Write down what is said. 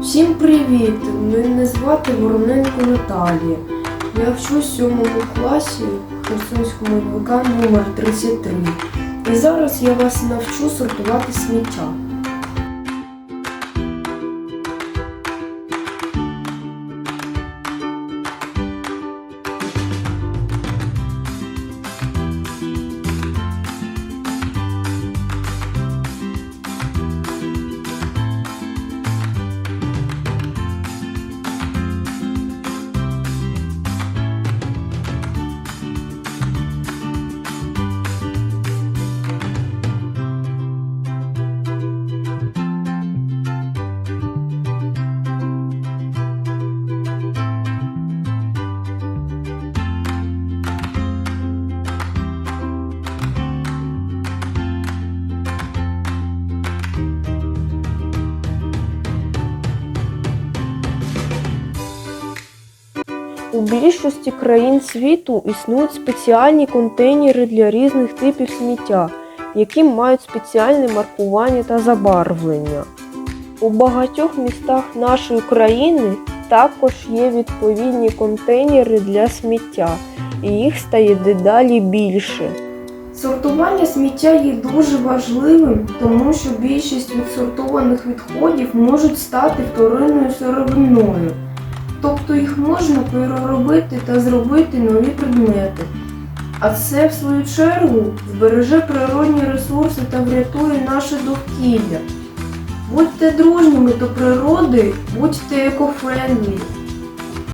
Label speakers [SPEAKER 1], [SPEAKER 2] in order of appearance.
[SPEAKER 1] Всім привіт! Мене звати Вороненко Наталія. Я вчусь у сьомому класі в Херсонському ЛВК номер 33. І зараз я вас навчу сортувати сміття. У більшості країн світу існують спеціальні контейнери для різних типів сміття, які мають спеціальне маркування та забарвлення. У багатьох містах нашої країни також є відповідні контейнери для сміття, і їх стає дедалі більше. Сортування сміття є дуже важливим, тому що більшість відсортованих відходів можуть стати вторинною сировиною. Тобто їх можна переробити та зробити нові предмети. А це, в свою чергу, збереже природні ресурси та врятує наше довкілля. Будьте дружніми до природи, будьте екофрендлі.